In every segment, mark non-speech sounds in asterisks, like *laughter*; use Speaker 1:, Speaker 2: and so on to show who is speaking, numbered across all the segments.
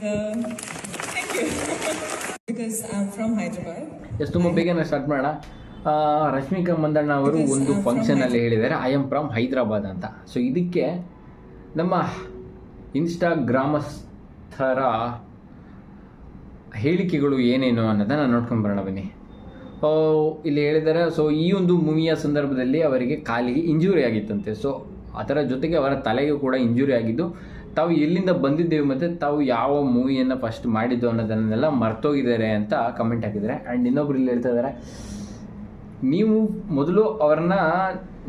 Speaker 1: And uh, thank you. *laughs* because I'm from Hyderabad.
Speaker 2: Yes ತುಂಬ ಬೇಗನೆ start ಮಾಡೋಣ. ರಶ್ಮಿಕಾ ಮಂದಣ್ಣ ಅವರು ಒಂದು
Speaker 1: ಫಂಕ್ಷನ್ ಅಲ್ಲಿ
Speaker 2: ಫಂಕ್ಷನಲ್ಲಿ ಹೇಳಿದ್ದಾರೆ ಐ ಆಮ್ ಫ್ರಮ್ ಹೈದರಾಬಾದ್ ಅಂತ. ಸೊ ಇದಕ್ಕೆ ನಮ್ಮ ಇನ್ಸ್ಟಾಗ್ರಾಮಸ್ಥರ ಹೇಳಿಕೆಗಳು ಏನೇನು ಅನ್ನೋದನ್ನು ನೋಡ್ಕೊಂಡು ಬರೋಣ ಬನ್ನಿ. ಇಲ್ಲಿ ಹೇಳಿದ್ದಾರೆ ಸೊ ಈ ಒಂದು ಮೂವಿಯ ಸಂದರ್ಭದಲ್ಲಿ ಅವರಿಗೆ ಕಾಲಿಗೆ ಇಂಜುರಿ ಆಗಿತ್ತಂತೆ. ಸೊ ಅದರ ಜೊತೆಗೆ ಅವರ ತಲೆಗೂ ಕೂಡ ಇಂಜುರಿ ಆಗಿದ್ದು ತಾವು ಎಲ್ಲಿಂದ ಬಂದಿದ್ದೇವೆ ಮತ್ತು ತಾವು ಯಾವ ಮೂವಿಯನ್ನು ಫಸ್ಟ್ ಮಾಡಿದ್ದು ಅನ್ನೋದನ್ನೆಲ್ಲ ಮರ್ತೋಗಿದ್ದಾರೆ ಅಂತ ಕಮೆಂಟ್ ಹಾಕಿದ್ದಾರೆ. ಆ್ಯಂಡ್ ಇನ್ನೊಬ್ರು ಇಲ್ಲಿ ಹೇಳ್ತಾ ಇದ್ದಾರೆ ನೀವು ಮೊದಲು ಅವ್ರನ್ನ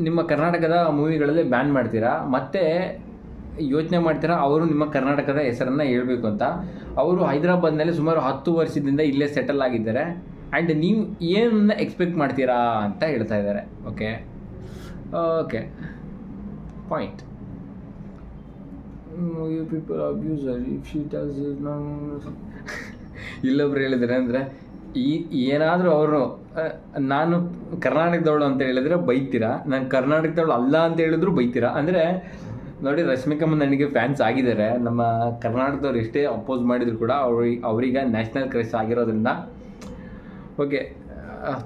Speaker 2: ನಿಮ್ಮ ಕರ್ನಾಟಕದ ಮೂವಿಗಳಲ್ಲಿ ಬ್ಯಾನ್ ಮಾಡ್ತೀರಾ? ಮತ್ತು ಯೋಚನೆ ಮಾಡ್ತೀರಾ? ಅವರು ನಿಮ್ಮ ಕರ್ನಾಟಕದ ಹೆಸರನ್ನು ಹೇಳಬೇಕು ಅಂತ. ಅವರು ಹೈದರಾಬಾದ್ನಲ್ಲಿ ಸುಮಾರು ಹತ್ತು ವರ್ಷದಿಂದ ಇಲ್ಲೇ ಸೆಟಲ್ ಆಗಿದ್ದಾರೆ. ಆ್ಯಂಡ್ ನೀವು ಏನನ್ನ ಎಕ್ಸ್ಪೆಕ್ಟ್ ಮಾಡ್ತೀರಾ ಅಂತ ಹೇಳ್ತಾ ಇದ್ದಾರೆ okay okay point you people abuser if she ನಾನು ಇಲ್ಲೊಬ್ರು ಹೇಳಿದ್ರೆ ಅಂದರೆ, ಈ, ಏನಾದರೂ ಅವರು ನಾನು ಕರ್ನಾಟಕದವಳು ಅಂತ ಹೇಳಿದ್ರೆ ಬೈತೀರಾ? ನಾನು ಕರ್ನಾಟಕದವಳು ಅಲ್ಲ ಅಂತ ಹೇಳಿದ್ರು ಬೈತೀರಾ? ಅಂದರೆ, ನೋಡಿ, ರಶ್ಮಿಕಮ್ಮ ನನಗೆ ಫ್ಯಾನ್ಸ್ ಆಗಿದ್ದಾರೆ. ನಮ್ಮ ಕರ್ನಾಟಕದವ್ರು ಎಷ್ಟೇ ಅಪೋಸ್ ಮಾಡಿದ್ರು ಕೂಡ ಅವ್ರಿಗೆ ಅವರಿಗೆ ನ್ಯಾಷನಲ್ ಕ್ರಶ್ ಆಗಿರೋದ್ರಿಂದ ಓಕೆ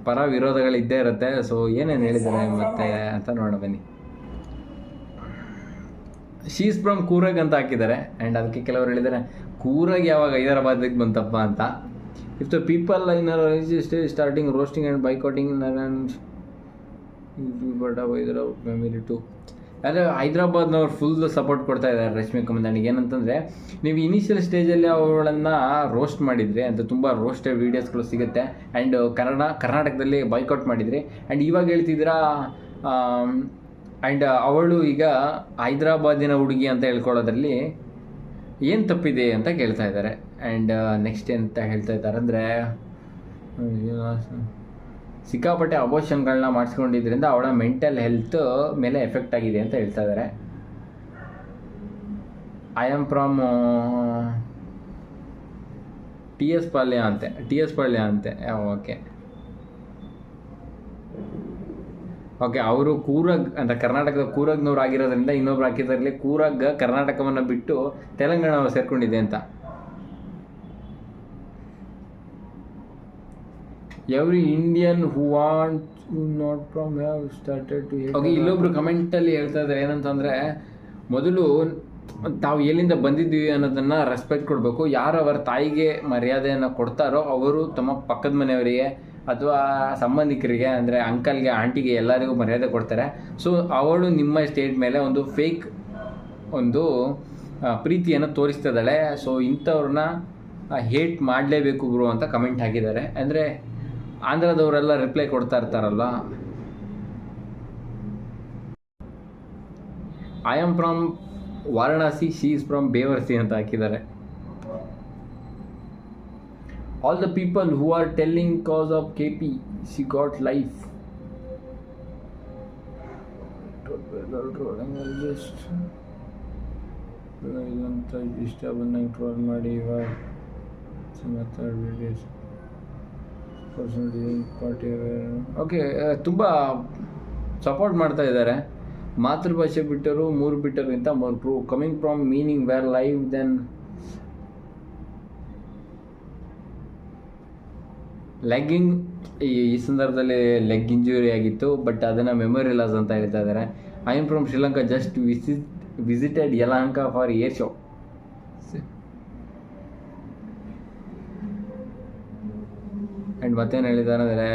Speaker 2: ಪರ ವಿರೋಧಗಳು ಇದ್ದೇ ಇರುತ್ತೆ. ಸೊ ಏನೇನು ಹೇಳಿದ್ದಾರೆ ಮತ್ತೆ ಅಂತ ನೋಡೋಣ ಬನ್ನಿ. ಶೀಸ್ ಫ್ರಮ್ ಕೂರಗ್ ಅಂತ ಹಾಕಿದ್ದಾರೆ. ಆ್ಯಂಡ್ ಅದಕ್ಕೆ ಕೆಲವರು ಹೇಳಿದ್ದಾರೆ ಕೂರಗ್ ಯಾವಾಗ ಹೈದರಾಬಾದಿಗೆ ಬಂತಪ್ಪ ಅಂತ? If the people in starting roasting and boycotting family to ಆದರೆ ಹೈದರಾಬಾದ್ನವ್ರು ಫುಲ್ ಸಪೋರ್ಟ್ ಕೊಡ್ತಾ ಇದ್ದಾರೆ ರಶ್ಮಿ ಕಮಂದಾಣಿಗೆ ಏನಂತಂದರೆ, ನೀವು ಇನಿಷಿಯಲ್ ಸ್ಟೇಜಲ್ಲಿ ಅವುಗಳನ್ನು ರೋಸ್ಟ್ ಮಾಡಿದರೆ, ಅಂತ ತುಂಬ ರೋಸ್ಟೆಡ್ ವೀಡಿಯೋಸ್ಗಳು ಸಿಗುತ್ತೆ. ಆ್ಯಂಡ್ ಕನ್ನಡ, ಕರ್ನಾಟಕದಲ್ಲಿ ಬೈಕೌಟ್ ಮಾಡಿದ್ರಿ. ಆ್ಯಂಡ್ ಇವಾಗ ಹೇಳ್ತಿದ್ದೀರಾ ಆ್ಯಂಡ್ ಅವಳು ಈಗ ಹೈದರಾಬಾದಿನ ಹುಡುಗಿ ಅಂತ ಹೇಳ್ಕೊಳ್ಳೋದ್ರಲ್ಲಿ ಏನು ತಪ್ಪಿದೆ ಅಂತ ಕೇಳ್ತಾ ಇದ್ದಾರೆ. ಆ್ಯಂಡ್ ನೆಕ್ಸ್ಟ್ ಎಂತ ಹೇಳ್ತಾ ಇದ್ದಾರೆ ಅಂದರೆ, ಸಿಕ್ಕಾಪಟ್ಟೆ ಅಬೋಷನ್ಗಳನ್ನ ಮಾಡಿಸ್ಕೊಂಡಿದ್ರಿಂದ ಅವಳ ಮೆಂಟಲ್ ಹೆಲ್ತ್ ಮೇಲೆ ಎಫೆಕ್ಟ್ ಆಗಿದೆ ಅಂತ ಹೇಳ್ತಾ ಇದ್ದಾರೆ. I am from T S Palya ಅಂತೆ ಟಿ ಎಸ್ ಪಾಳ್ಯ ಅಂತೆ. ಓಕೆ ಓಕೆ ಅವರು ಕೂರಗ್ ಅಂತ ಕರ್ನಾಟಕದ ಕೂರಗ್ನವ್ರು ಆಗಿರೋದ್ರಿಂದ ಇನ್ನೊಬ್ರು ಹಾಕಿದ್ರಲ್ಲಿ ಕೂರಗ್ ಕರ್ನಾಟಕವನ್ನ ಬಿಟ್ಟು ತೆಲಂಗಾಣ ಸೇರ್ಕೊಂಡಿದೆ ಅಂತ. Every Indian who want not from have started to okay ಇಲ್ಲೊಬ್ರು ಕಮೆಂಟಲ್ಲಿ ಹೇಳ್ತಾ ಇದ್ದಾರೆ ಏನಂತಂದರೆ ಮೊದಲು ತಾವು ಎಲ್ಲಿಂದ ಬಂದಿದ್ದೀವಿ ಅನ್ನೋದನ್ನ ರೆಸ್ಪೆಕ್ಟ್ ಕೊಡಬೇಕು. ಯಾರು ಅವರ ತಾಯಿಗೆ ಮರ್ಯಾದೆಯನ್ನು ಕೊಡ್ತಾರೋ ಅವರು ತಮ್ಮ ಪಕ್ಕದ ಮನೆಯವರಿಗೆ ಅಥವಾ ಸಂಬಂಧಿಕರಿಗೆ, ಅಂದರೆ ಅಂಕಲ್ಗೆ ಆಂಟಿಗೆ ಎಲ್ಲರಿಗೂ ಮರ್ಯಾದೆ ಕೊಡ್ತಾರೆ. ಸೊ ಅವಳು ನಿಮ್ಮ ಸ್ಟೇಟ್ ಮೇಲೆ ಒಂದು ಫೇಕ್ ಒಂದು ಪ್ರೀತಿಯನ್ನು ತೋರಿಸ್ತಾ ಇದ್ದಾಳೆ ಸೊ ಇಂಥವ್ರನ್ನ ಹೇಟ್ ಮಾಡಲೇಬೇಕು ಗುರು ಅಂತ ಕಮೆಂಟ್ ಹಾಕಿದ್ದಾರೆ. ಅಂದರೆ ಆಂಧ್ರದವರೆಲ್ಲ ರಿಪ್ಲೈ ಕೊಡ್ತಾ ಇರ್ತಾರಲ್ಲ I am from Varanasi she is from ಬೇವರ್ಸಿ ಅಂತ ಹಾಕಿದ್ದಾರೆ. All the people who are telling cause of K P got just ಇದಂತ ಇಷ್ಟ ಬಂದಂಗೆ ಟ್ರೋಲ್ ಮಾಡಿ ಇವಾಗ ಪಾರ್ಟಿ ಓಕೆ ತುಂಬ ಸಪೋರ್ಟ್ ಮಾಡ್ತಾ ಇದ್ದಾರೆ. ಮಾತೃಭಾಷೆ ಬಿಟ್ಟರು ಮೂರು ಬಿಟ್ಟರು ಬಿಟ್ಟರಿಗಿಂತ ಮೂರು coming from meaning where live then legging ಈ ಸಂದರ್ಭದಲ್ಲಿ ಲೆಗ್ ಇಂಜುರಿ ಆಗಿತ್ತು ಬಟ್ ಅದನ್ನು ಮೆಮೊರಿ ಲಾಸ್ ಅಂತ ಹೇಳ್ತಾ ಇದ್ದಾರೆ I am from Sri Lanka just visit visited Yelahanka for air show and ಮತ್ತೇನು ಹೇಳಿದ್ದಾರೆ ಅಂದರೆ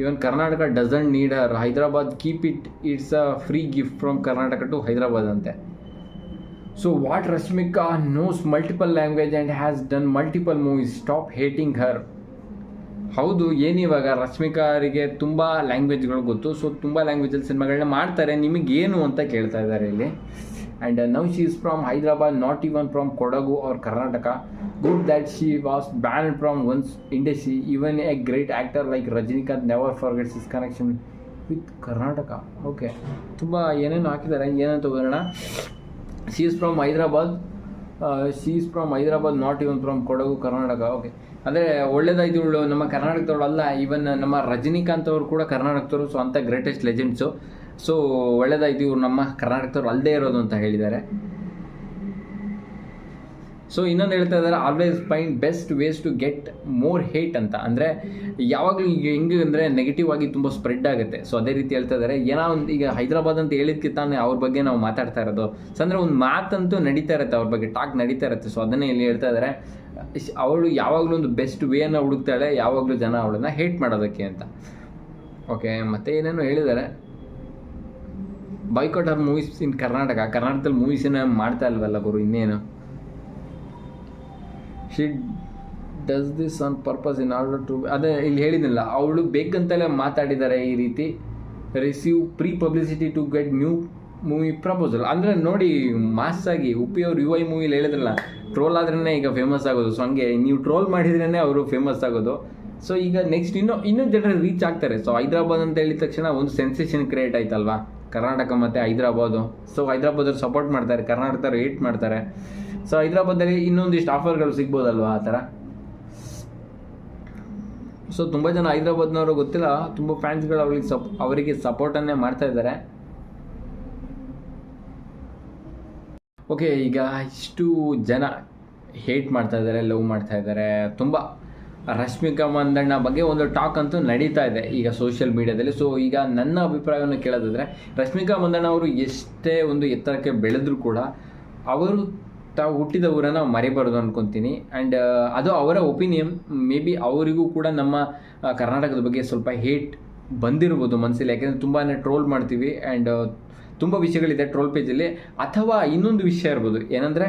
Speaker 2: even Karnataka doesn't need her Hyderabad keep it it's a free gift from Karnataka to Hyderabad ಅಂತೆ so what Rashmika knows multiple language and has done multiple movies stop hating her ಹೌದು ಏನಿವಾಗ ರಶ್ಮಿಕಾ ಅವರಿಗೆ ತುಂಬ ಲ್ಯಾಂಗ್ವೇಜ್ಗಳು ಗೊತ್ತು. So ತುಂಬ ಲ್ಯಾಂಗ್ವೇಜಲ್ಲಿ ಸಿನಿಮಾಗಳನ್ನ ಮಾಡ್ತಾರೆ. ನಿಮಗೇನು ಅಂತ ಕೇಳ್ತಾ ಇದ್ದಾರೆ ಇಲ್ಲಿ. And now she is from Hyderabad not even from Kodagu or Karnataka good that she was ban from one's industry even a great actor like Rajinikanth never forgets his connection with Karnataka okay ತುಂಬ ಏನೇನು ಹಾಕಿದ್ದಾರೆ. ಏನಂತ ಬರೋಣ. She is from Hyderabad she is from Hyderabad not even from Kodagu Karnataka okay ಅಂದರೆ ಒಳ್ಳೇದಾಯ್ತು ನಮ್ಮ ಕರ್ನಾಟಕದವ್ರು ಅಲ್ಲ even ನಮ್ಮ ರಜನಿಕಾಂತ್ ಅವರು ಕೂಡ ಕರ್ನಾಟಕದವರು ಸೊ ಅಂಥ ಗ್ರೇಟೆಸ್ಟ್ ಲೆಜೆಂಡ್ಸು ಸೊ ಒಳ್ಳೇದಾಯ್ತು ಇವ್ರು ನಮ್ಮ ಕರ್ನಾಟಕದವ್ರು ಅಲ್ಲದೆ ಇರೋದು ಅಂತ ಹೇಳಿದ್ದಾರೆ. ಸೊ ಇನ್ನೊಂದು ಹೇಳ್ತಾ ಇದ್ದಾರೆ always find best ways to get more hate ಅಂತ. ಅಂದರೆ, ಯಾವಾಗಲೂ ಈಗ ಹೆಂಗೆ ಅಂದರೆ ನೆಗೆಟಿವ್ ಆಗಿ ತುಂಬ ಸ್ಪ್ರೆಡ್ ಆಗುತ್ತೆ. ಸೊ ಅದೇ ರೀತಿ ಹೇಳ್ತಾ ಇದ್ದಾರೆ ಏನೋ ಒಂದು, ಈಗ ಹೈದರಾಬಾದ್ ಅಂತ ಹೇಳಿದ್ಕೆ ತಾನೇ ಅವ್ರ ಬಗ್ಗೆ ನಾವು ಮಾತಾಡ್ತಾ ಇರೋದು. ಸೊ ಅಂದರೆ ಒಂದು ಮಾತಂತೂ ನಡೀತಾ ಇರುತ್ತೆ, ಅವ್ರ ಬಗ್ಗೆ ಟಾಕ್ ನಡೀತಾ ಇರುತ್ತೆ. ಸೊ ಅದನ್ನೇ ಇಲ್ಲಿ ಹೇಳ್ತಾ ಇದ್ದಾರೆ ಅವಳು ಯಾವಾಗಲೂ ಒಂದು ಬೆಸ್ಟ್ ವೇನ ಹುಡುಕ್ತಾಳೆ, ಯಾವಾಗಲೂ ಜನ ಅವಳನ್ನ ಹೇಟ್ ಮಾಡೋದಕ್ಕೆ ಅಂತ. ಓಕೆ ಮತ್ತೆ ಏನೇನೋ ಹೇಳಿದ್ದಾರೆ boycott of movies in Karnataka ಕರ್ನಾಟಕದಲ್ಲಿ ಮೂವೀಸನ್ನ ಮಾಡ್ತಾ ಇಲ್ವಲ್ಲ ಗುರು, ಇನ್ನೇನು? She does this on purpose in order to ಅದೇ ಇಲ್ಲಿ ಹೇಳಿದ್ನಲ್ಲ, ಅವಳು ಬೇಕಂತಲೇ ಮಾತಾಡಿದ್ದಾರೆ ಈ ರೀತಿ receive pre publicity to get new movie proposal ಅಂದರೆ ನೋಡಿ ಮಾಸ್ ಆಗಿ ಉಪ್ಪಿ ಅವ್ರು ಯು ಐ ಮೂವಿಲಿ ಹೇಳಿದ್ರಲ್ಲ ಟ್ರೋಲ್ ಆದ್ರೇ ಈಗ ಫೇಮಸ್ ಆಗೋದು. ಸೊ ಹಂಗೆ ನೀವು ಟ್ರೋಲ್ ಮಾಡಿದ್ರೇ ಅವರು ಫೇಮಸ್ ಆಗೋದು. ಸೊ ಈಗ ನೆಕ್ಸ್ಟ್ ಇನ್ನೂ ಇನ್ನೂ ಜನರು ರೀಚ್ ಆಗ್ತಾರೆ. ಸೊ ಹೈದ್ರಾಬಾದ್ ಅಂತ ಹೇಳಿದ ತಕ್ಷಣ ಒಂದು ಸೆನ್ಸೇಷನ್ ಕ್ರಿಯೇಟ್ ಆಯ್ತಲ್ವಾ? ಕರ್ನಾಟಕ ಮತ್ತು ಹೈದ್ರಾಬಾದು. ಸೊ ಹೈದ್ರಾಬಾದವ್ರು ಸಪೋರ್ಟ್ ಮಾಡ್ತಾರೆ, ಕರ್ನಾಟಕದವ್ರು ಏಟ್ ಮಾಡ್ತಾರೆ. ಸೊ ಹೈದ್ರಾಬಾದಲ್ಲಿ ಇನ್ನೊಂದಿಷ್ಟು ಆಫರ್ಗಳು ಸಿಗ್ಬೋದಲ್ವಾ ಆ ಥರ? ಸೊ ತುಂಬ ಜನ ಹೈದ್ರಾಬಾದ್ನವರು ಗೊತ್ತಿಲ್ಲ, ತುಂಬ ಫ್ಯಾನ್ಸ್ಗಳು ಅವ್ರಿಗೆ ಸಪ್, ಅವರಿಗೆ ಸಪೋರ್ಟನ್ನೇ ಮಾಡ್ತಾ ಇದ್ದಾರೆ. ಓಕೆ ಈಗ ಇಷ್ಟು ಜನ ಹೇಟ್ ಮಾಡ್ತಾ ಇದ್ದಾರೆ ಲವ್ ಮಾಡ್ತಾ ಇದ್ದಾರೆ. ತುಂಬ ರಶ್ಮಿಕಾ ಮಂದಣ್ಣ ಬಗ್ಗೆ ಒಂದು ಟಾಕ್ ಅಂತೂ ನಡೀತಾ ಇದೆ ಈಗ ಸೋಷಿಯಲ್ ಮೀಡಿಯಾದಲ್ಲಿ ಸೊ ಈಗ ನನ್ನ ಅಭಿಪ್ರಾಯವನ್ನು ಕೇಳೋದಾದರೆ, ರಶ್ಮಿಕಾ ಮಂದಣ್ಣ ಅವರು ಎಷ್ಟೇ ಒಂದು ಎತ್ತರಕ್ಕೆ ಬೆಳೆದರೂ ಕೂಡ, ಅವರು ತಾವು ಹುಟ್ಟಿದ ಊರನ್ನು ನಾವು ಮರಿಬಾರ್ದು ಅನ್ಕೊತೀನಿ. ಆ್ಯಂಡ್ ಅದು ಅವರ ಒಪಿನಿಯನ್ ಮೇ ಬಿ ಅವರಿಗೂ ಕೂಡ ನಮ್ಮ ಕರ್ನಾಟಕದ ಬಗ್ಗೆ ಸ್ವಲ್ಪ ಹೇಟ್ ಬಂದಿರ್ಬೋದು ಮನಸ್ಸಲ್ಲಿ ಯಾಕೆಂದರೆ ತುಂಬಾ ಟ್ರೋಲ್ ಮಾಡ್ತೀವಿ. ಆ್ಯಂಡ್ ತುಂಬ ವಿಷಯಗಳಿದೆ ಟ್ರೋಲ್ ಪೇಜಲ್ಲಿ ಅಥವಾ ಇನ್ನೊಂದು ವಿಷಯ ಇರ್ಬೋದು. ಏನಂದರೆ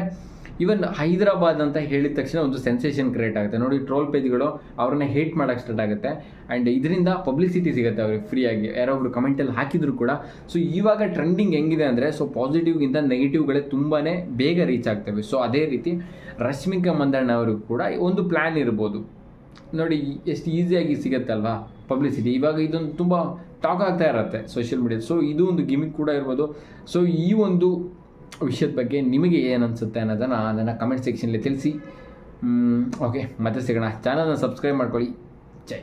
Speaker 2: ಇವನ್ ಹೈದರಾಬಾದ್ ಅಂತ ಹೇಳಿದ ತಕ್ಷಣ ಒಂದು ಸೆನ್ಸೇಷನ್ ಕ್ರಿಯೇಟ್ ಆಗುತ್ತೆ. ನೋಡಿ ಟ್ರೋಲ್ ಪೇಜ್ಗಳು ಅವ್ರನ್ನ ಹೇಟ್ ಮಾಡೋಕ್ಕೆ ಸ್ಟಾರ್ಟ್ ಆಗುತ್ತೆ. ಆ್ಯಂಡ್ ಇದರಿಂದ ಪಬ್ಲಿಸಿಟಿ ಸಿಗುತ್ತೆ ಅವ್ರಿಗೆ ಫ್ರೀಯಾಗಿ ಯಾರೋ ಯಾರೊಬ್ರು ಕಮೆಂಟಲ್ಲಿ ಹಾಕಿದ್ರು ಕೂಡ. ಸೊ ಇವಾಗ ಟ್ರೆಂಡಿಂಗ್ ಹೆಂಗಿದೆ ಅಂದರೆ ಸೊ ಪಾಸಿಟಿವ್ಗಿಂತ ನೆಗೆಟಿವ್ಗಳೇ ತುಂಬಾ ಬೇಗ ರೀಚ್ ಆಗ್ತವೆ. ಸೊ ಅದೇ ರೀತಿ ರಶ್ಮಿಕಾ ಮಂದಣ್ಣ ಅವ್ರಿಗೂ ಕೂಡ ಒಂದು ಪ್ಲ್ಯಾನ್ ಇರ್ಬೋದು. ನೋಡಿ, ಎಷ್ಟು ಈಸಿಯಾಗಿ ಸಿಗುತ್ತಲ್ವಾ ಪಬ್ಲಿಸಿಟಿ ಇವಾಗ ಇದೊಂದು ತುಂಬ ಟಾಕ್ ಆಗ್ತಾ ಇರುತ್ತೆ ಸೋಷಿಯಲ್ ಮೀಡಿಯಾ ಸೊ ಇದು ಒಂದು ಗಿಮಿಕ್ ಕೂಡ ಇರ್ಬೋದು. ಸೊ ಈ ಒಂದು ವಿಷಯದ ಬಗ್ಗೆ ನಿಮಗೆ ಏನು ಅನಿಸುತ್ತೆ ಅನ್ನೋದನ್ನು ನನ್ನ ಕಮೆಂಟ್ ಸೆಕ್ಷನಲ್ಲಿ ತಿಳಿಸಿ. ಓಕೆ ಮತ್ತೆ ಸಿಗೋಣ. ಚಾನಲ್ನ ಸಬ್ಸ್ಕ್ರೈಬ್ ಮಾಡ್ಕೊಳ್ಳಿ. ಜೈ.